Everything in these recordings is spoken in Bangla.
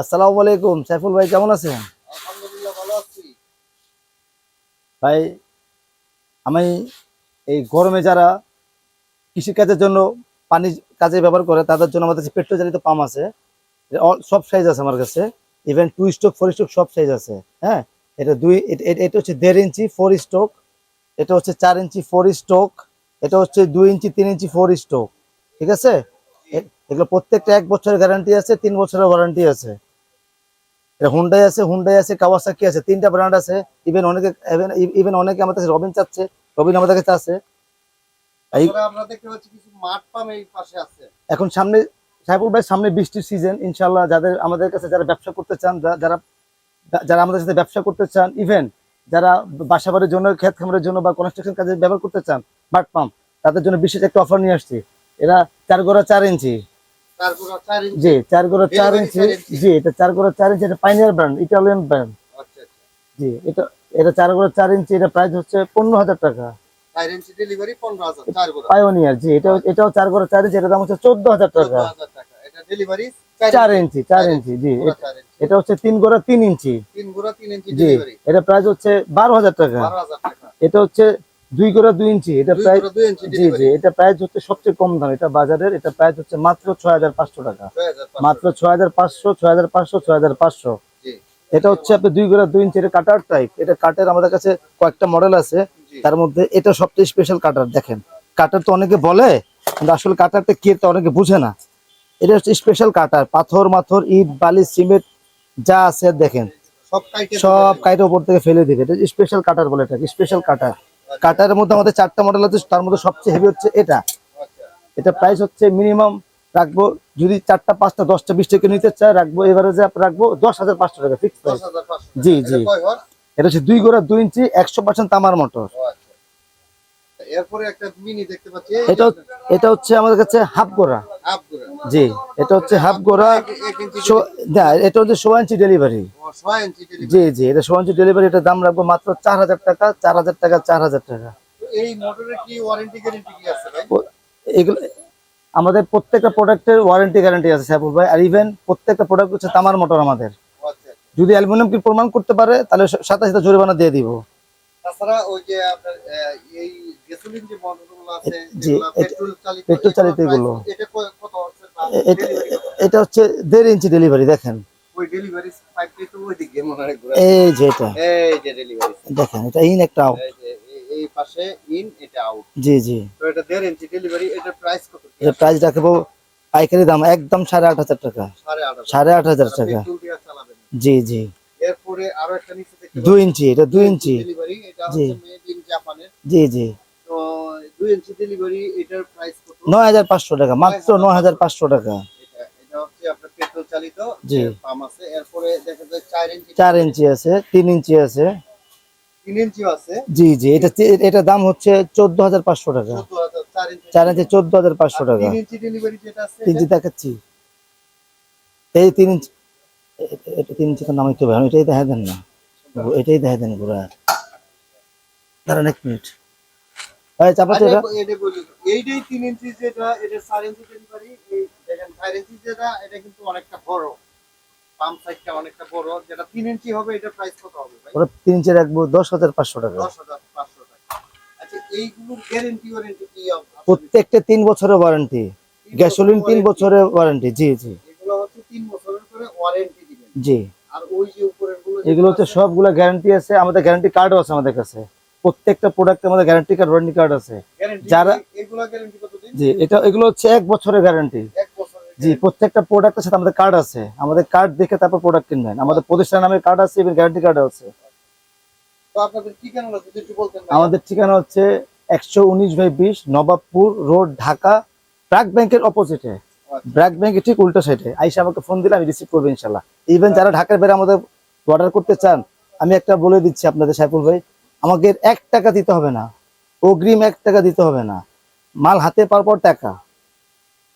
আসসালামু আলাইকুম সাইফুল ভাই কেমন আছেন? ভাই আমি এই গরমে যারা কৃষিকাজের জন্য পানি কাজে ব্যবহার করে তাদের জন্য আমাদের কাছে পেট্রোল চালিত পাম্প আছে। সব সাইজ আছে আমার কাছে। Even two stroke four stroke সব সাইজ আছে। হ্যাঁ এটা দুই এটা হচ্ছে দেড় ইঞ্চি ফোর স্ট্রোক এটা হচ্ছে চার ইঞ্চি ফোর স্ট্রোক এটা হচ্ছে দুই ইঞ্চি তিন ইঞ্চি ফোর স্ট্রোক ঠিক আছে? এগুলো প্রত্যেকটা এক বছরের গ্যারান্টি আছে তিন বছরের ওয়ারেন্টি আছে। এটা হুন্ডাই আছে হুন্ডাই আছে কাওয়াসাকি আছে তিনটা ব্র্যান্ড আছে। ইভেন অনেকে ইভেন অনেকে আমাদের কাছে রবিন চাচ্ছে। রবিন আমাদের কাছে আছে। এখন সামনে সাইফুল ভাই সামনে বৃষ্টির সিজন ইনশাল্লাহ যাদের আমাদের কাছে যারা ব্যবসা করতে চান যারা যারা আমাদের সাথে ব্যবসা করতে চান ইভেন যারা বাসা বাড়ির জন্য ক্ষেত খামারের জন্য বা কনস্ট্রাকশন কাজে ব্যবহার করতে চান বাট পাম্প তাদের জন্য বিশেষ একটা অফার নিয়ে আসছি। এরা চার গোড়া চার ইঞ্চি। জি চার গোড়া চার ইঞ্চি। জি এটা চার গোড়া চার ইঞ্চি এটা পাইনিয়ার ব্র্যান্ড ইটালিয়ান ব্র্যান্ড জি এটা এটা চার গোড়া চার ইঞ্চি এটা প্রাইস হচ্ছে পনেরো হাজার টাকা। পাইওনিয়ার জি এটা এটাও চার গোড়া চার ইঞ্চি এটার দাম হচ্ছে চোদ্দ হাজার টাকা। এটা ডেলিভারি চার ইঞ্চি। চার ইঞ্চি জি এটা- হচ্ছে তিন গোড়া তিন ইঞ্চি। জি এটা প্রাইস হচ্ছে বারো হাজার টাকা। এটা হচ্ছে দুই গোড়া দুই ইঞ্চি এটা ইঞ্চি জি জি এটা প্রাইস হচ্ছে সবচেয়ে কম দাম এটা বাজারের এটা প্রাইস হচ্ছে মাত্র ছয় হাজার পাঁচশো টাকা। মাত্র ছয় হাজার পাঁচশো ছয় হাজার পাঁচশো ছয় হাজার পাঁচশো। জি। এটা হচ্ছে আপনি দুই গোড়া দুই ইঞ্চি এটা কাটার টাইপ এটা কাটের আমাদের কাছে কয়েকটা মডেল আছে। তার মধ্যে এটা সবচেয়ে স্পেশাল কাটার দেখেন। কাটার তো অনেকে বলে কিন্তু আসলে কাটারটা কি তা অনেকে বুঝে না। এটা হচ্ছে স্পেশাল কাটার পাথর মাথর ইট বালি সিমেন্ট যা আছে দেখেন। সব কাইটে সব কাইটে উপর থেকে ফেলে দিবে। এটা স্পেশাল কাটার বলে এটাকে স্পেশাল কাটার কাটারের মধ্যে আমাদের চারটা মডেল আছে তার মধ্যে সবচেয়ে হেভি হচ্ছে এটা। এটা প্রাইস হচ্ছে মিনিমাম রাখব যদি চারটা পাঁচটা দশটা বিশ টাকা নিতে চায় রাখব এভারেজে রাখব দশ হাজার পাঁচশো টাকা ফিক্স প্রাইস জি, জি। এটা হচ্ছে দুই গোড়া দুই ইঞ্চি একশো পার্সেন্ট তামার মোটর আচ্ছা। এটা এটা হচ্ছে আমাদের কাছে হাফ গোড়া। হাফ জি এটা হচ্ছে হাফ গোড়া এটা হচ্ছে সোয়া ইঞ্চি ডেলিভারি জি জি এটা সোয়া ইঞ্চি ডেলিভারি এটার দাম রাখব মাত্র চার হাজার টাকা চার হাজার টাকা চার হাজার টাকা। এই মোটরের কি ওয়ারেন্টি গ্যারেন্টি কি আছে ভাই? এগুলো আমাদের প্রত্যেকটা প্রোডাক্টের ওয়ারেন্টি গ্যারান্টি আছে সাইফুল ভাই আর ইভেন প্রত্যেকটা প্রোডাক্ট হচ্ছে তামার মোটর আমাদের। আচ্ছা। যদি অ্যালুমিনিয়াম কি প্রমাণ করতে পারে তাহলে সাতাশ হাজার জরিমানা দিয়ে দিব। পেট্রোল চালিত এগুলো। এটা হচ্ছে? দেড় ইঞ্চি ডেলিভারি দেখেন। ওই ডেলিভারি পাইপটি তো ওই দিকে মনে হয় এই যে এটা। এই যে ডেলিভারি দেখেন এটা ইন একটা out। এই যে এই- এই পাশে ইন এটা আউট জি জি। তো এটা দেড় ইঞ্চি ডেলিভারি এটার প্রাইস কত? এটা প্রাইস রাখব পাইকারি দাম একদম সাড়ে আট হাজার টাকা। সাড়ে আট হাজার। টাকা। জি জি। এরপরে আরও একটা নিচে দুই ইঞ্চি এটা দুই ইঞ্চি জি। জি জি। তো দুই ইঞ্চি ডেলিভারি এটার প্রাইস কত? নয় হাজার পাঁচশো টাকা মাত্র নয় হাজার পাঁচশো টাকা। চালিত জি। পাম্প আছে। এরপরে দেখা যায় চার ইঞ্চি। চার ইঞ্চি আছে তিন ইঞ্চি আছে। তিন ইঞ্চিও আছে। জি জি এটা এটা দাম হচ্ছে চোদ্দ হাজার পাঁচশো টাকা। চোদ্দ হাজার চার ইঞ্চি। চার ইঞ্চি চোদ্দ হাজার পাঁচশো আর টাকা। তিন ইঞ্চি ডেলিভারি যেটা আছে তিন ইঞ্চি দেখাচ্ছি। এই তিন ইঞ্চি এ- এ- এটা তিন ইঞ্চি তো নামাইতে হবে এটাই দেখা দেন না। এটাই দেখা দেন ঘোরা দাঁড়ান এক মিনিট। ভাই চাপাতে এটা এটা এইটাই তিন ইঞ্চি যেটা এটা চার ইঞ্চি ডেলিভারি দেখেন যেটা এটা কিন্তু অনেকটা বড়। পাম্প সাইজটা অনেকটা বড়। যেটা তিন ইঞ্চি হবে এটা প্রাইস কত হবে ভাই? ওরা তিন ইঞ্চি রাখব দশ হাজার পাঁচশো টাকা। দশ হাজার পাঁচশো টাকা। আচ্ছা এইগুলোর গ্যারেন্টি ওয়ারেন্টি কি আসলে? প্রত্যেকটা তিন বছরের ওয়ারেন্টি গ্যাসোলিন তিন বছরের ওয়ারেন্টি জি জি। এগুলো হচ্ছে তিন বছরের করে ওয়ারেন্টি দিবেন। জি। আর ওই যে উপরেরগুলো এগুলো হচ্ছে সবগুলা গ্যারান্টি আছে। আমাদের গ্যারান্টি কার্ডও আছে আমাদের কাছে। প্রত্যেকটা প্রোডাক্টে আমাদের গ্যারান্টি কার্ড ওয়ারেন্টি কার্ড আছে। যারা- এগুলো গ্যারান্টি কত দিন জি এটা এগুলো হচ্ছে এক বছরের গ্যারান্টি জি প্রত্যেকটা প্রোডাক্টের সাথে আমাদের কার্ড আছে। আমাদের কার্ড দেখে তারপর প্রোডাক্ট কিনবেন। আমাদের প্রতিষ্ঠান নামের কার্ড আছে এবং গ্যারান্টি কার্ড আছে। তো আপনাদের ঠিকানা যদি একটু বলতেন ভাই। আমাদের ঠিকানা হচ্ছে একশো উনিশ বাই বিশ নবাবপুর রোড ঢাকা ব্র্যাক ব্যাংকের অপোজিটে আচ্ছা। ব্র্যাক ব্যাংকের ঠিক উল্টো সাইডে আইসা আমাকে ফোন দিলে আমি রিসিভ করব ইনশাল্লাহ। ইভেন যারা ঢাকার বেড়ে আমাদের অর্ডার করতে চান আমি একটা বলে দিচ্ছি আপনাদের সাইফুল ভাই আমাকে এক টাকা দিতে হবে না। অগ্রিম এক টাকা দিতে হবে না। মাল হাতে পাওয়ার পর টাকা।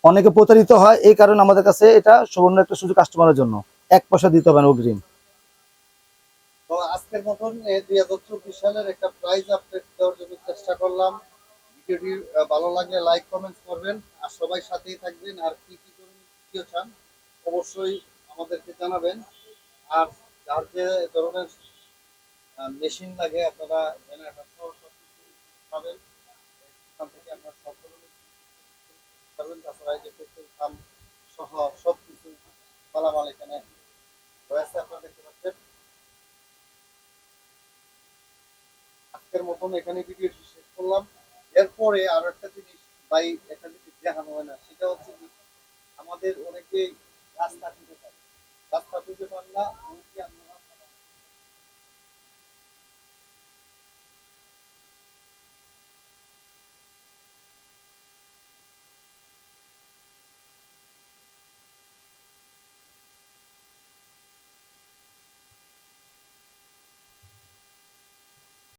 অনেকে প্রতারিত হয় এই কারণে আমাদের কাছে এটা সুবর্ণ একটা সুযোগ কাস্টমারের জন্য। এক পয়সা দিতে হবে না অগ্রিম। আজকের মতন দুই হাজার চব্বিশ সালের একটা প্রাইজ আপডেট দেওয়ার জন্য চেষ্টা করলাম। ভিডিওটি ভালো লাগলে লাইক কমেন্ট করবেন। আর সবাই সাথেই থাকবেন। আর কি কি চান, অবশ্যই আমাদেরকে জানাবেন। আর যার যে ধরনের মেশিন লাগে, আপনারা জেনারেটর আজকের মতন এখানে ভিডিও শেষ করলাম। এরপরে আর একটা জিনিস, ভাই, এখানে দেখানো হয় না সেটা হচ্ছে আমাদের অনেকেই